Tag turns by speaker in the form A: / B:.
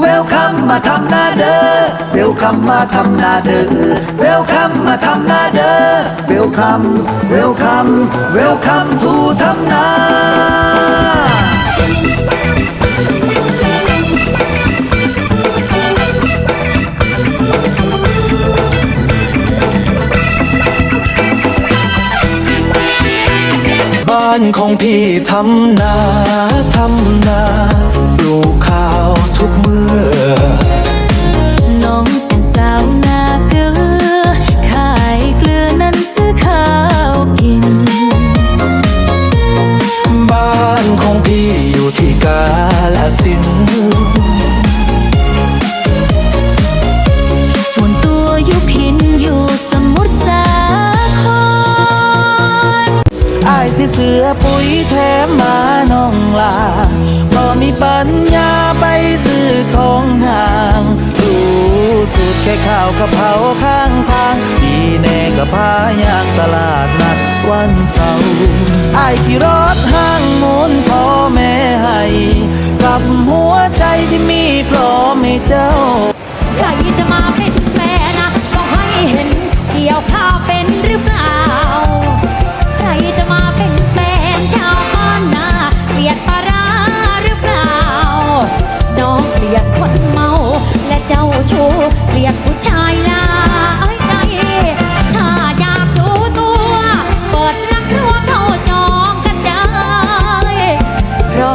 A: เวลคัมมาทำนาเด้อเวลคัมมาทำนาเด้อเวลคัมมาทำนาเด้อเวลคัมเวลคัมเวลคัมทูทำนา
B: บ้านของพี่ทำนาทำนา ของพี่อยู่ที่กาลสิน
C: ส่วนตัวอยู่พินอยู่สมุทรสาคร
D: อายสิเสือปุ๋ยแถมมาน้องลาบ่มีปัญญาไปซื้อของห่างรู้สูตรแค่ข้าวกะเพราข้างทาง ดีแน่ก็พายางตลาดนัดวันเสาร์อายขี่รถหาัวใจที่มีพร้อมให้เจ้า
C: ใครจะมาเป็นแฟนนะต้องให้เห็นเกี่ยวข้าวเป็นหรือเปล่า ใครจะมาเป็นแฟนชาวบ้านนาเกลียดปลาร้าหรือเปล่า น้องเกลียดคนเมา และเจ้าชู้เกลียดผู้ชาย